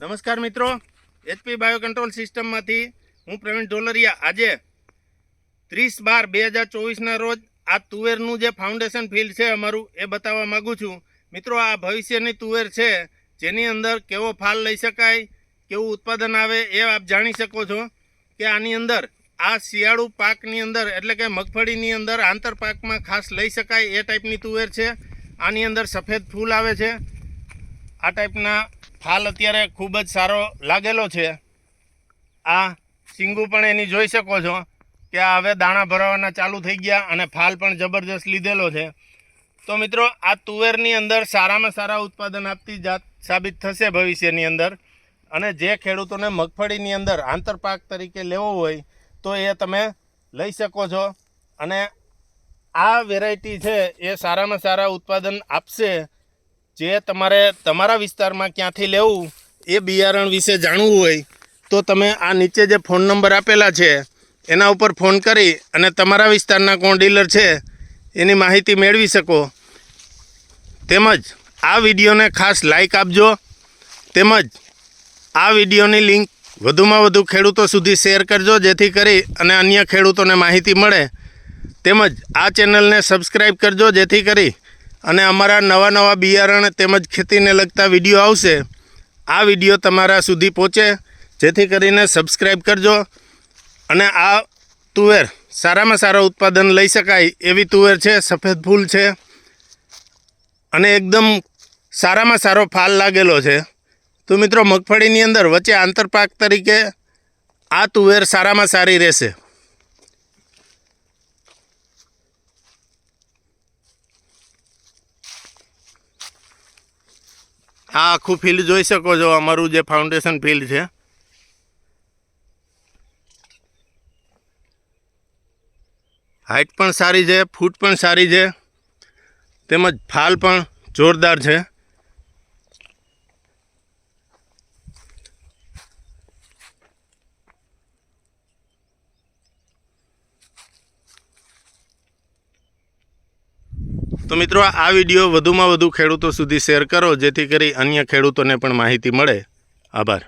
નમસ્કાર મિત્રો. HP bio control સિસ્ટમમાંથી હું પ્રવીણ ઢોલરિયા. આજે ત્રીસ બાર બે હજાર ચોવીસના રોજ આ તુવેરનું જે ફાઉન્ડેશન ફિલ્ડ છે અમારું એ બતાવવા માગું છું. મિત્રો, આ ભવિષ્યની તુવેર છે, જેની અંદર કેવો ફાલ લઈ શકાય, કેવું ઉત્પાદન આવે એ આપ જાણી શકો છો કે આની અંદર આ શિયાળુ પાકની અંદર એટલે કે મગફળીની અંદર આંતર પાકમાં ખાસ લઈ શકાય એ ટાઈપની તુવેર છે. આની અંદર સફેદ ફૂલ આવે છે. આ ટાઈપના ફાલ અત્યારે ખૂબ જ સારો લાગેલો છે. આ સિંગુ પણ એની જોઈ શકો છો કે હવે દાણા ભરાવાના ચાલુ થઈ ગયા અને ફાલ પણ જબરજસ્ત લીધેલો છે. તો મિત્રો, આ તુવેરની અંદર સારામાં સારા ઉત્પાદન આપતી જાત સાબિત થશે ભવિષ્યની અંદર. અને જે ખેડૂતોને મગફળીની અંદર આંતરપાક તરીકે લેવો હોય તો એ તમે લઈ શકો છો. અને આ વેરાયટી છે એ સારામાં સારા ઉત્પાદન આપશે. જે તમારે તમારા વિસ્તારમાં ક્યાંથી લેવું એ બિયારણ વિશે જાણવું હોય, તો તમે આ નીચે જે ફોન નંબર આપેલા છે, એના ઉપર ફોન કરી અને તમારા વિસ્તારના કોણ ડીલર છે, એની માહિતી મેળવી શકો. તેમજ આ વિડીયોને ખાસ લાઇક આપજો. તેમજ આ વિડીયોની લિંક વધુમાં વધુ ખેડૂતો સુધી શેર કરજો, જેથી કરી અને અન્ય ખેડૂતોને માહિતી મળે. તેમજ આ ચેનલને સબસ્ક્રાઈબ કરજો, જેથી કરી અને અમારા નવા નવા બિયારણ તેમજ ખેતીને લગતા વીડિયો આવશે. આ વીડિયો તમારા સુધી પહોંચે. જેથી કરીને સબસ્ક્રાઈબ કરજો. અને આ તુવેર સારામાં સારા ઉત્પાદન લઈ શકાય એવી તુવેર છે, સફેદ ફૂલ છે. અને એકદમ સારામાં સારો ફાલ લાગેલો છે. તો મિત્રો, મગફળીની અંદર વચ્ચે આંતરપાક તરીકે આ તુવેર સારામાં સારી રહેશે. આ આખું ફિલ્ડ જોઈ શકો છો. અમારું જે ફાઉન્ડેશન ફિલ્ડ છે. હાઇટ પણ સારી છે ફૂટ પણ સારી છે. તેમજ ફાલ પણ જોરદાર છે. તો મિત્રો, આ વીડિયો વધુમાં વધુ ખેડૂતો સુધી શેર કરો, જેથી કરી અન્ય ખેડૂતોને પણ માહિતી મળે. આભાર.